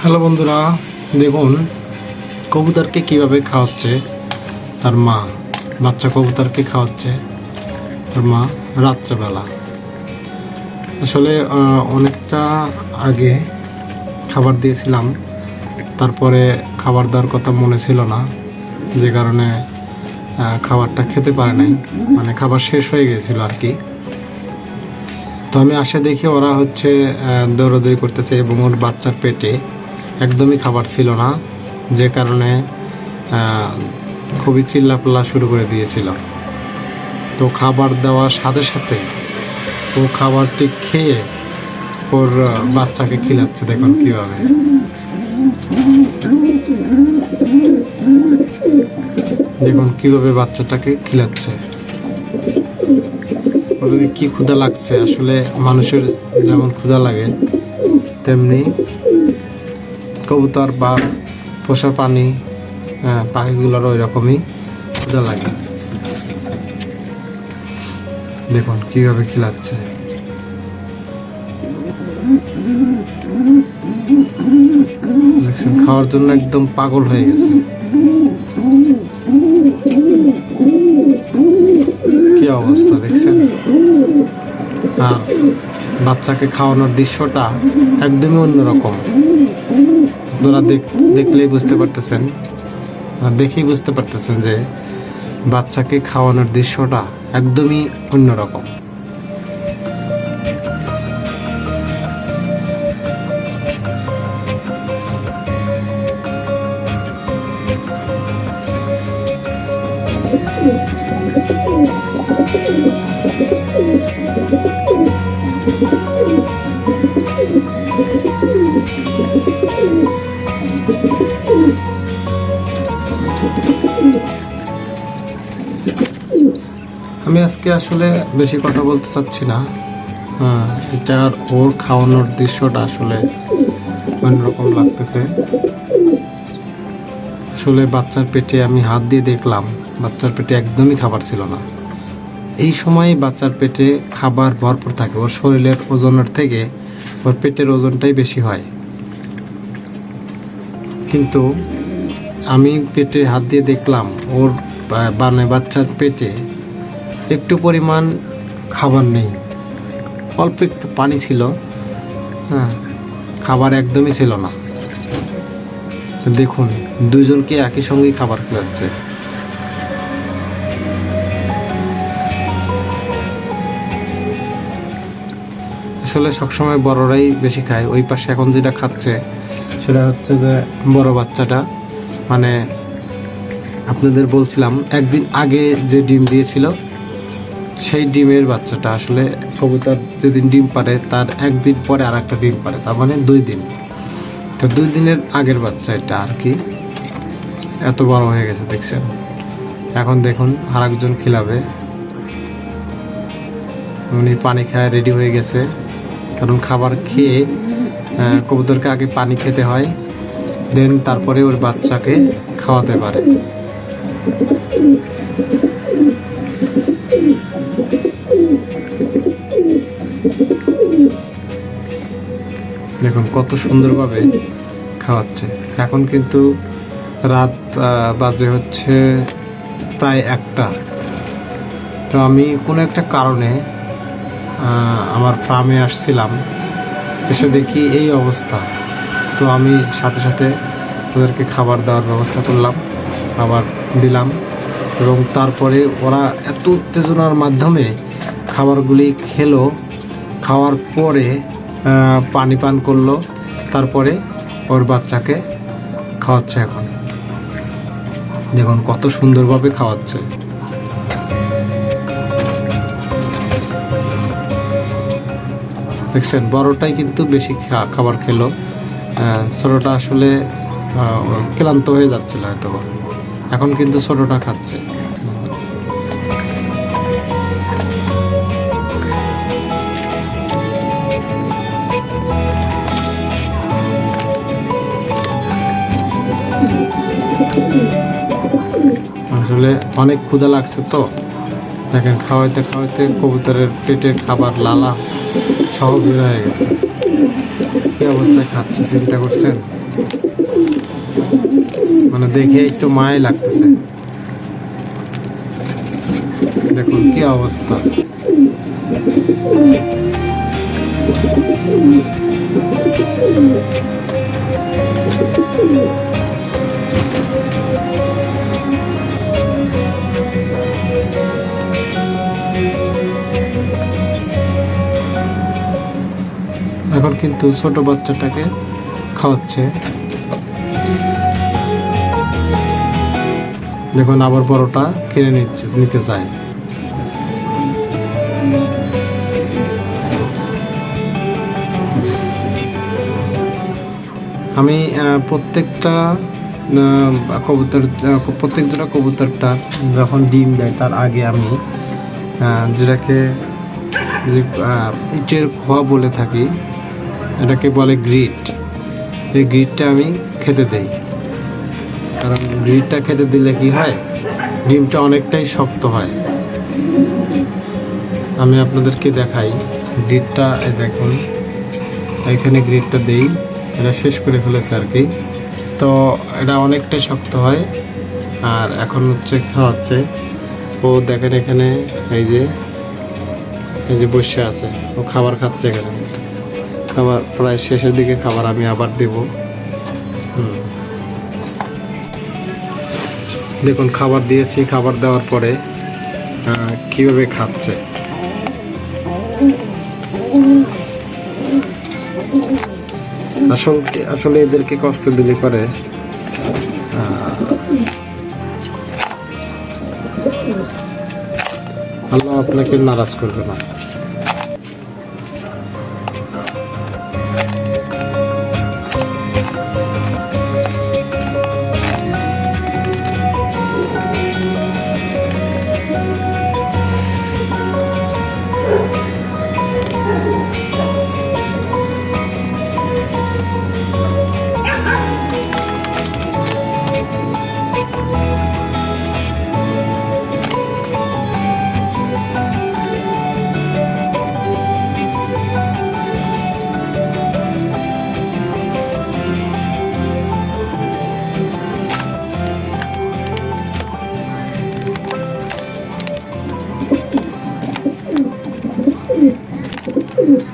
Hello বন্ধুরা, দেখুন, কবুতরকে কীভাবে খাওয়াচ্ছে? তার মা, বাচ্চা কবুতরকে খাওয়াচ্ছে। তার মা রাত্রেবেলা। আসলে অনেকটা আগে খাবার দিয়েছিলাম, তারপরে খাবার দেওয়ার কথা মনে ছিল না, যে কারণে খাবারটা খেতে পারে নাই মানে খাবার শেষ হয়ে গিয়েছিল আর কি। তো আমি আসে দেখি ওরা হচ্ছে দৌড়াদৌড়ি করতেছে এবং ওর বাচ্চার পেটে একদমই খাবার ছিল না, যে কারণে খুবই চিল্লাপাল্লা শুরু করে দিয়েছিল। তো খাবার দেওয়ার সাথে সাথে ও খাবারটি খেয়ে ওর বাচ্চাকে খিলাচ্ছে, দেখুন কীভাবে। দেখুন কীভাবে বাচ্চাটাকে খিলাচ্ছে। ওদের কি ক্ষুধা লাগছে, আসলে মানুষের যেমন ক্ষুধা লাগে, তেমনি কবুতর বা পোষা প্রাণী পাখিগুলোর ওই রকমই ক্ষুধা লাগে। দেখুন কীভাবে খিলাচ্ছে। খাওয়ার জন্য একদম পাগল হয়ে গেছে। কি অবস্থা দেখছেন? আর বাচ্চাকে খাওয়ানোর দৃশ্যটা একদমই অন্যরকম। দেখ- দেখলেই বুঝতে পারতেছেন দেখেই বুঝতে পারতেছেন যে বাচ্চাকে খাওয়ানোর দৃশ্যটা একদমই অন্যরকম। আজকে আসলে বেশি কথা বলতে চাচ্ছি না। হ্যাঁ এটার ওর খাওয়ানোর দৃশ্যটা আসলে অন্যরকম লাগতেছে। আসলে বাচ্চার পেটে আমি হাত দিয়ে দেখলাম, বাচ্চার পেটে একদমই খাবার ছিল না। এই সময় বাচ্চার পেটে খাবার ভরপুর থাকে, ওর শরীরের ওজনের থেকে ওর পেটের ওজনটাই বেশি হয়। কিন্তু আমি পেটে হাত দিয়ে দেখলাম, ওর মানে বাচ্চার পেটে একটু পরিমাণ খাবার নেই। অল্প একটু পানি ছিল। হ্যাঁ খাবার একদমই ছিল না। দেখুন, দুজনকে একই সঙ্গেই খাবার খাওয়াচ্ছে। আসলে সবসময় বড়রাই বেশি খায়। ওই পাশে এখন যেটা খাচ্ছে, সেটা হচ্ছে যে বড় বাচ্চাটা। মানে আপনাদের বলছিলাম, একদিন আগে যে ডিম দিয়েছিল সেই ডিমের বাচ্চাটা আসলে কবুতর যেদিন ডিম পারে তার একদিন পরে আর একটা ডিম পারে তার মানে দুই দিন। তো দুই দিনের আগের বাচ্চা এটা আর কি। এত বড় হয়ে গেছে, দেখছেন? এখন দেখুন আর একজন খিলাবে। উনি পানি খায় রেডি হয়ে গেছে। কারণ খাবার খেয়ে কবুতরকে আগে পানি খেতে হয়, দেন তারপরে ওর বাচ্চাকে খাওয়াতে পারে। দেখুন, কত সুন্দরভাবে খাওয়াচ্ছে। এখন কিন্তু রাত বাজে হচ্ছে প্রায় একটা। তো আমি কোনো একটা কারণে আমার ফার্মে আসছিলাম, এসে দেখি এই অবস্থা। তো আমি সাথে সাথে ওদেরকে খাবার দেওয়ার ব্যবস্থা করলাম, খাবার দিলাম এবং তারপরে ওরা এত উত্তেজনার মাধ্যমে খাবারগুলি খেলো। খাওয়ার পরে পানি পান করল, তারপরে ওর বাচ্চাকে খাওয়াচ্ছে এখন। দেখুন কত সুন্দরভাবে খাওয়াচ্ছে। দেখছেন, বড়টাই কিন্তু বেশি খাবার খেলো। ছোটোটা আসলে ক্লান্ত হয়ে যাচ্ছিল হয়তো এখন কিন্তু ছোটোটা খাচ্ছে। আসলে অনেক ক্ষুধা লাগছে তো। দেখেন, খাওয়াইতে খাওয়াইতে কবুতরের পেটের খাবার লালা সহ বের হয়ে গেছে। কি অবস্থায় খাচ্ছে, চিন্তা করছেন? মানে দেখে একটু মায় লাগতেছে। দেখুন, কি অবস্থা। এখন কিন্তু ছোট বাচ্চাটাকে খাওয়াচ্ছে। দেখুন আবার বড়টা কিনে নিচ্ছে, নিতে চায়। আমি প্রত্যেকটা কবুতর প্রত্যেক জোড়া কবুতরটা যখন ডিম দেয়, তার আগে আমি যেটাকে ইটের খোয়া বলে থাকি এটাকে বলে গ্রিট। এই গ্রিটটা আমি খেতে দেই। কারণ গ্রিটটা খেতে দিলে কি হয়? ডিমটা অনেকটাই শক্ত হয়। আমি আপনাদেরকে দেখাই গ্রিটটা দেখুন। এখানে গ্রিটটা দেই। এটা শেষ করে ফেলেছে আর কি। তো এটা অনেকটাই শক্ত হয়। আর এখন হচ্ছে খাওয়াচ্ছে। ও দেখেন এখানে এই যে এই যে বসে আছে। ও খাবার খাচ্ছে এখানে। খাবার প্রায় শেষের দিকে খাবার আমি আবার দেব। দেখুন, খাবার দিয়েছি, খাবার দেওয়ার পরে কীভাবে খাচ্ছে। আসলে আসলে এদেরকে কষ্ট দিলে পারে আল্লাহ আপনাকে নারাজ করবে না। Música